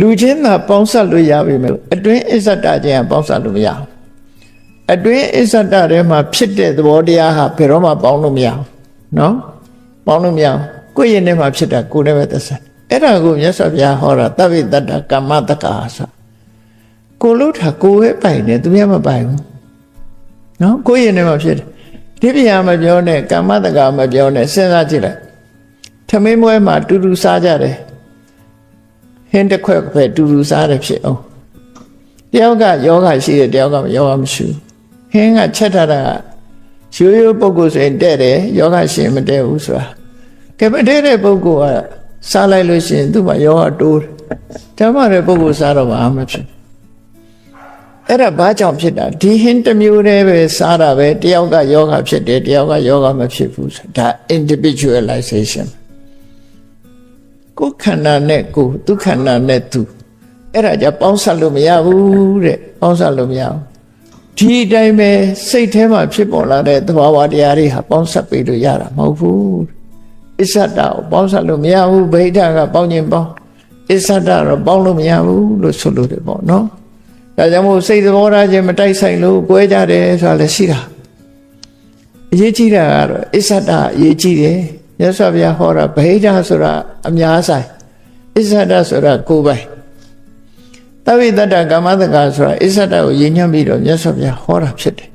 လူချင်းသာပေါင်းဆက်လို့ရပြီမယ်အတွင်းအစ္ဆတချင်းကပေါင်းဆက်လို့မရဘူးအတွင်းအစ္ဆတထဲမှာဖြစ်တဲ့သဘောတရားဟာဘယ်တော့မှပေါင်းလို့မရဘူးနော်ပေါင်းလို့မရဘူးကိုယ့်ရင်ထဲမှာဖြစ်တာကိုယ်နဲ့ပဲသက်ဆိုင်အဲ့ဒါကိုမြတ်စွာဘုရားဟောတာတပ္ပိတ္တကမ္မတက္ကာဆိုကိုလို့ထားကိုယ်ပဲပိုင်တယ်သူများမပိုင်ဘူးနော်ကိုယ့်ရင်ထဲမှာဖြစ်တယ်ဒီပြာမပြောနဲ့ကမ္မတက္ကာမပြောနဲ့စဉ်းစားကြည့်လိုက်ထမင်းမွဲမှာတူတူစားကြတယ် ဟင်းတစ်ခွက်ပဲတူတူစားတယ်ဖြစ်အောင်တယောက်ကယောဂရှိတယ်တယောက်ကယောဂမရှိဘူးဟင်းကချက်ထားတာကရိုးရိုးပုဂ္ဂိုလ်ဆိုရင်တဲ့တယ်ယောဂရှိရင်မတဲ့ဘူးဆိုတာကဲမတဲ့တဲ့ပုဂ္ဂိုလ်ကစားလိုက်လို့ရှိရင်သူ့မှာယောဂတိုးတယ်ဓမ္မတဲ့ပုဂ္ဂိုလ်စားတော့မှအမဖြစ်အဲ့ဒါဘာကြောင့်ဖြစ်တာဒီဟင်းတစ်မျိုးတည်းပဲစားတာပဲတယောက်ကယောဂဖြစ်တယ်တယောက်ကယောဂမဖြစ်ဘူးဆိုတာဒါ individualization ကိုယ်ခန္ဓာနဲ့ကိုယ်သူခန္ဓာနဲ့သူအဲ့ဒါကြပေါင်းဆက်လို့မရဘူးတဲ့ပေါင်းဆက်လို့မရဘူးဒီအတိုင်းပဲစိတ်ထဲမှာဖြစ်ပေါ်လာတဲ့သဘာဝတရားတွေဟာပေါင်းဆက်ပြီးလို့ရတာမဟုတ်ဘူးအစ္ဆတကိုပေါင်းဆက်လို့မရဘူးဗိဓာကပေါင်းခြင်းပေါင်းအစ္ဆတတော့ပေါင်းလို့မရဘူးလို့ဆိုလို့တယ်ပေါ့နော်ဒါကြောင့်မို့စိတ်သဘောထားခြင်းမတိုက်ဆိုင်လို့꿰ကြတယ်ဆိုတာလည်းရှိတာအရေးကြီးတာကတော့အစ္ဆတအရေးကြီးတယ် မြတ်စွာဘုရားဟောတာဗဟိတဆိုတာအများဆိုင်အစ္ဆဒဆိုတာကိုယ်ပိုင်တဝိတ္တကမ္မတက္ကဆိုတာအစ္ဆဒကိုရည်ညွှန်းပြီးတော့မြတ်စွာဘုရားဟောတာဖြစ်တယ်